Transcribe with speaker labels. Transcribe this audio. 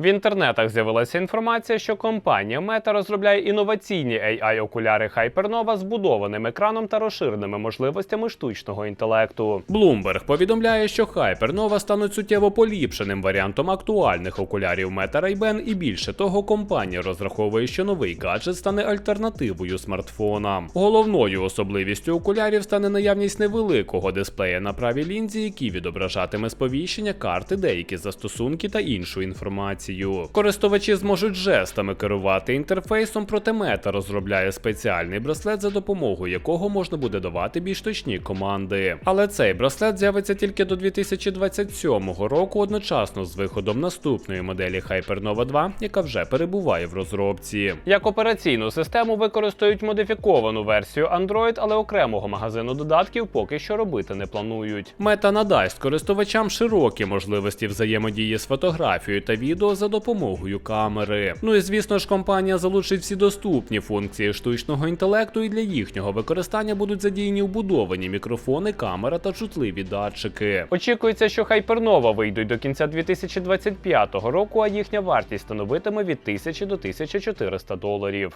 Speaker 1: В інтернетах з'явилася інформація, що компанія Meta розробляє інноваційні AI-окуляри Hypernova з будованим екраном та розширеними можливостями штучного інтелекту. Bloomberg повідомляє, що Hypernova стануть суттєво поліпшеним варіантом актуальних окулярів Meta Ray-Ban і більше того, компанія розраховує, що новий гаджет стане альтернативою смартфонам. Головною особливістю окулярів стане наявність невеликого дисплея на правій лінзі, який відображатиме сповіщення карти, деякі застосунки та іншу інформацію. Користувачі зможуть жестами керувати інтерфейсом, проте Meta розробляє спеціальний браслет, за допомогою якого можна буде давати більш точні команди. Але цей браслет з'явиться тільки до 2027 року, одночасно з виходом наступної моделі Hypernova 2, яка вже перебуває в розробці. Як операційну систему використають модифіковану версію Android, але окремого магазину додатків поки що робити не планують. Мета надасть користувачам широкі можливості взаємодії з фотографією та відео за допомогою камери. Ну і звісно ж, компанія залучить всі доступні функції штучного інтелекту, і для їхнього використання будуть задіяні вбудовані мікрофони, камера та чутливі датчики. Очікується, що Hypernova вийдуть до кінця 2025 року, а їхня вартість становитиме від 1000 до 1400 доларів.